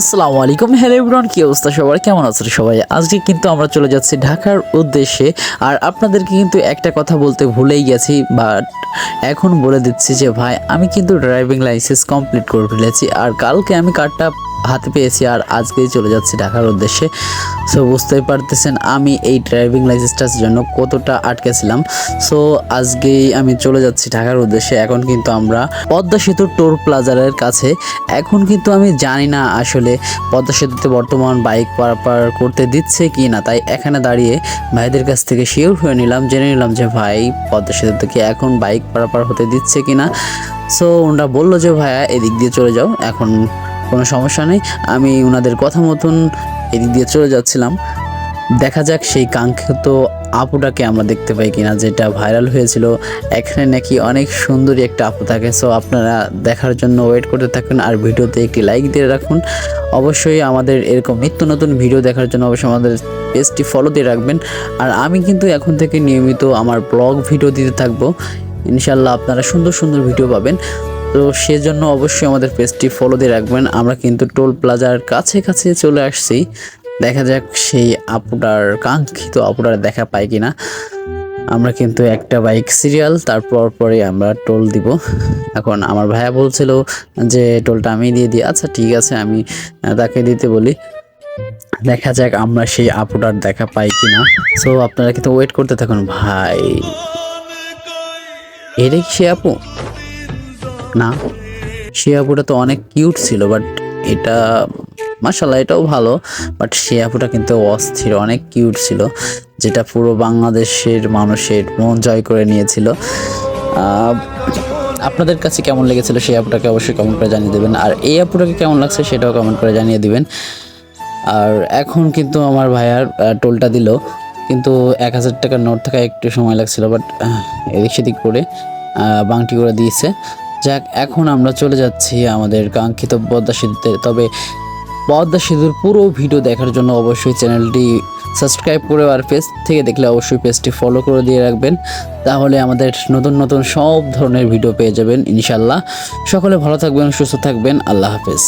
আসসালামু আলাইকুম। Hello everyone কি অবস্থা সবার? কেমন আছেন সবাই? আজকে কিন্তু আমরা চলে যাচ্ছি ঢাকার উদ্দেশ্যে। আর আপনাদেরকে কিন্তু একটা কথা বলতে ভুলেই গেছি বাট এখন বলে দিচ্ছি যে, ভাই, আমি কিন্তু ড্রাইভিং লাইসেন্স কমপ্লিট করে ফেলেছি। আর কালকে আমি কার্ডটা হাতে পেয়েছি আর আজকেই চলে যাচ্ছি ঢাকার উদ্দেশ্যে। সো বুঝতেই পারতেছেন আমি এই ড্রাইভিং লাইসেন্সটার জন্য কতটা আটকেছিলাম সো আজকেই আমি চলে যাচ্ছি ঢাকার উদ্দেশ্যে। এখন কিন্তু আমরা পদ্মা সেতু টোল প্লাজারের কাছে। এখন কিন্তু আমি জানি না আসলে পদ্মা সেতুতে বর্তমান বাইক পারাপার করতে দিচ্ছে কি না তাই এখানে দাঁড়িয়ে ভাইদের কাছ থেকে শিওর হয়ে নিলাম, জেনে নিলাম যে ভাই পদ্মা সেতু থেকে এখন বাইক পারাপার হতে দিচ্ছে কি না সো ওনারা বলল যে, ভাইয়া, এদিক দিয়ে চলে যাও। এখন কোনো সমস্যা নেই। আমি ওনাদের কথা মতন এদিক দিয়ে চলে যাচ্ছিলাম। দেখা যাক সেই কাঙ্ক্ষিত আপুটাকে আমরা দেখতে পাই কিনা, যেটা ভাইরাল হয়েছিল। এখানে নাকি অনেক সুন্দরী একটা আপু থাকে সো আপনারা দেখার জন্য ওয়েট করতে থাকুন আর ভিডিওতে একটি লাইক দিয়ে রাখুন। অবশ্যই আমাদের এরকম নিত্য নতুন ভিডিও দেখার জন্য অবশ্যই আমাদের পেজটি ফলো দিয়ে রাখবেন। আর আমি কিন্তু এখন থেকে নিয়মিত আমার ব্লগ ভিডিও দিতে থাকব। ইনশাল্লাহ আপনারা সুন্দর সুন্দর ভিডিও পাবেন। তো সেজন্য অবশ্যই আমাদের পেজটি ফলো দিয়ে রাখবেন। আমরা কিন্তু টোল প্লাজার কাছে কাছে চলে আসছি। দেখা যাক সেই আপুটার, কাঙ্ক্ষিত আপুটার দেখা পাই কিনা। আমরা কিন্তু একটা বাইক সিরিয়াল তারপর পরে আমরা টোল দিব। এখন আমার ভাইয়া বলছিল যে, টোলটা আমি দিয়ে দিই। আচ্ছা ঠিক আছে, আমি তাকে দিতে বলি। দেখা যাক আমরা সেই আপুটার দেখা পাই কিনা। সো আপনারা কিন্তু ওয়েট করতে থাকুন, ভাই। এটা কি সে আপু? না? সে তো অনেক কিউট ছিল, বাট এটা মাসাল্লাহ এটাও ভালো, বাট সে কিন্তু অস্থির, অনেক কিউট ছিল, যেটা পুরো বাংলাদেশের মানুষের মন জয় করে নিয়েছিল। আপনাদের কাছে কেমন লেগেছিল সেই আপুটাকে অবশ্যই কমেন্ট করে জানিয়ে দেবেন। আর এই আপুটাকে কেমন লাগছে সেটাও কমেন্ট করে জানিয়ে দেবেন। আর এখন কিন্তু আমার ভাইয়ার টোলটা দিল, কিন্তু এক হাজার টাকার নোট থাকা একটু সময় লাগছিল, বাট এদিক সেদিক করে বাংটি করে দিয়েছে। যাক, এখন আমরা চলে যাচ্ছি আমাদের কাঙ্ক্ষিত পদ্মা সেতুতে। তবে পদ্মা সেতুর পুরো ভিডিও দেখার জন্য অবশ্যই চ্যানেলটি সাবস্ক্রাইব করে আর পেজ থেকে দেখলে অবশ্যই পেজটি ফলো করে দিয়ে রাখবেন। তাহলে আমাদের নতুন নতুন সব ধরনের ভিডিও পেয়ে যাবেন ইনশাল্লাহ সকলে ভালো থাকবেন, সুস্থ থাকবেন, আল্লাহ হাফেজ।